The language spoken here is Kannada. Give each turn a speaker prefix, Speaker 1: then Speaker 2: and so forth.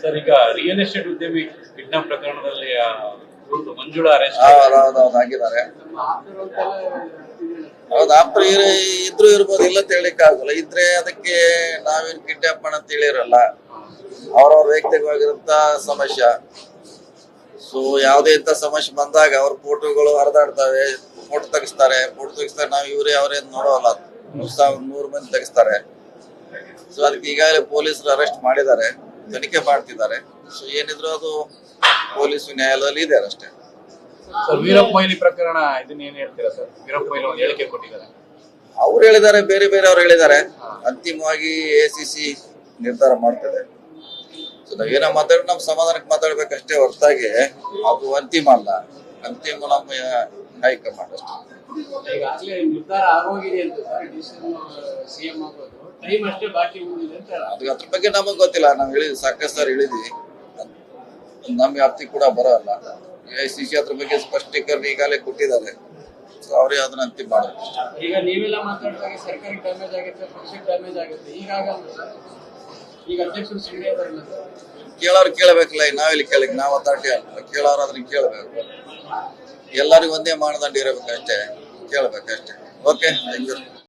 Speaker 1: ಸರ್ ಈಗ ರಿಯಲ್ ಎಸ್ಟೇಟ್ ಉದ್ಯಮಿ ಕಿಡ್ನಾಪ್ ಪ್ರಕರಣದಲ್ಲಿ ಮಂಜುಳಾ ಅರೆಸ್ಟ್
Speaker 2: ಆಗಿದ್ದಾರೆ ಹೌದು ಇದ್ರು ಇರ್ಬೋದು ಇಲ್ಲ ಅಂತ ಆಗಲ್ಲ. ಇದ್ರೆ ಅದಕ್ಕೆ ನಾವೇನು ಕಿಡ್ನಾಪ್ ಅಂತ ಹೇಳಿರಲ್ಲ. ಅವ್ರವ್ರ ವೈಯಕ್ತಿಕವಾಗಿರುವಂತ ಸಮಸ್ಯೆ. ಸೊ ಯಾವುದೇ ಇಂಥ ಸಮಸ್ಯೆ ಬಂದಾಗ ಅವ್ರ ಫೋಟೋಗಳು ಹರಿದಾಡ್ತವೆ ಫೋಟೋ ತೆಗಿಸ್ತಾರೆ. ಫೋಟೋ ತೆಗಿಸ್ತಾರೆ ನಾವು ಇವ್ರೆ ಅವ್ರೇನ್ ನೋಡೋಲ್ಲ. ನೂರ್ ಸಾವಿರ ನೂರು ಮಂದಿ ತೆಗಿಸ್ತಾರೆ. ಸೊ ಅದಕ್ಕೆ ಈಗಾಗಲೇ ಪೊಲೀಸರು ಅರೆಸ್ಟ್ ಮಾಡಿದ್ದಾರೆ. ತನಿಖೆ ಮಾಡ್ತಿದ್ದಾರೆ. ಸೊ ಏನಿದ್ರು ಅದು ಪೊಲೀಸ್ ನ್ಯಾಯಾಲಯದಲ್ಲಿ ಇದೆ ಅಷ್ಟೇ.
Speaker 1: ಸರ್ ವೀರಪ್ಪ ಮೊಯ್ಲಿ ಪ್ರಕರಣ ಇದನ್ನ ಏನ್ ಹೇಳ್ತೀರಾ ಸರ್? ವೀರಪ್ಪ ಮೊಯ್ಲಿ ಒಂದು ಹೇಳಿಕೆ ಕೊಟ್ಟಿದ್ದಾರೆ.
Speaker 2: ಅವ್ರು ಹೇಳಿದ್ದಾರೆ ಬೇರೆ ಬೇರೆ ಅವ್ರು ಹೇಳಿದ್ದಾರೆ. ಅಂತಿಮವಾಗಿ ಎ ಸಿ ಸಿ ನಿರ್ಧಾರ ಮಾಡ್ತದೆ. ಸೊ ನಾವೇನೋ ಮಾತಾಡಿ ನಮ್ಮ ಸಮಾಧಾನಕ್ಕೆ ಮಾತಾಡ್ಬೇಕಷ್ಟೇ ಹೊರತಾಗಿ ಅದು ಅಂತಿಮ ಅಲ್ಲ. ಅಂತಿಮ ನಮ್ಮ ಹೈಕಮಾಂಡ್ ಅಷ್ಟೇ.
Speaker 3: ಈಗಾಗಲೇ ನಿರ್ಧಾರ ಆಗೋಗಿದೆ ಅಂತ ಸರ್ ಡಿಸಿಷನ್ ಸಿಎಂ ಆಗೋದು ಟೈಮ್ ಅಷ್ಟೇ ಬಾಕಿ ಉಳಿದಿದೆ ಅಂತ
Speaker 2: ಅದು ಅದ್ರ ಬಗ್ಗೆ ನಮಗ್ ಗೊತ್ತಿಲ್ಲ. ನಾವು ಹೇಳಿದ್ವಿ ಸಾಕಷ್ಟು ಸರ್ ಹೇಳಿದ್ವಿ. ನಮ್ಮ ವ್ಯಾಪ್ತಿ ಕೂಡ ಬರೋಲ್ಲ. ಎ ಸಿ ಸಿ ಅದ್ರ ಬಗ್ಗೆ ಸ್ಪಷ್ಟೀಕರಣ ಈಗಾಗಲೇ ಕೊಟ್ಟಿದ್ದಾರೆ. ಸೊ ಅವರೇ ಅದನ್ನ ಅಂತಿಮ ಮಾಡಬೇಕು
Speaker 3: ಈಗ ನೀವೆಲ್ಲ ಮಾತಾಡಿದಾಗ ಸರ್ಕಾರಕ್ಕೆ ಡ್ಯಾಮೇಜ್ ಆಗುತ್ತೆ ಪಕ್ಷಕ್ಕೆ ಡ್ಯಾಮೇಜ್ ಆಗುತ್ತೆ. ಈಗಾಗಲ್ಲ ಸರ್. ಈಗ ಅಧ್ಯಕ್ಷರು ಸುಮ್ಮನೆ ಇದಾರಲ್ಲ ಸರ್
Speaker 2: ಕೇಳೋರು ಕೇಳಬೇಕಲ್ಲ ನಾವಿಲ್ಲಿ ಕೇಳಕ್ ನಾವು ಅಥಾರಿಟಿ ಅಲ್ಲ. ಕೇಳೋರು ಅದನ್ನ ಕೇಳಬೇಕು. ಎಲ್ಲರಿಗೂ ಒಂದೇ ಮಾನದಂಡ ಇರಬೇಕಷ್ಟೇ. ಕೇಳಬೇಕಷ್ಟೇ ಓಕೆ ಥ್ಯಾಂಕ್ ಯು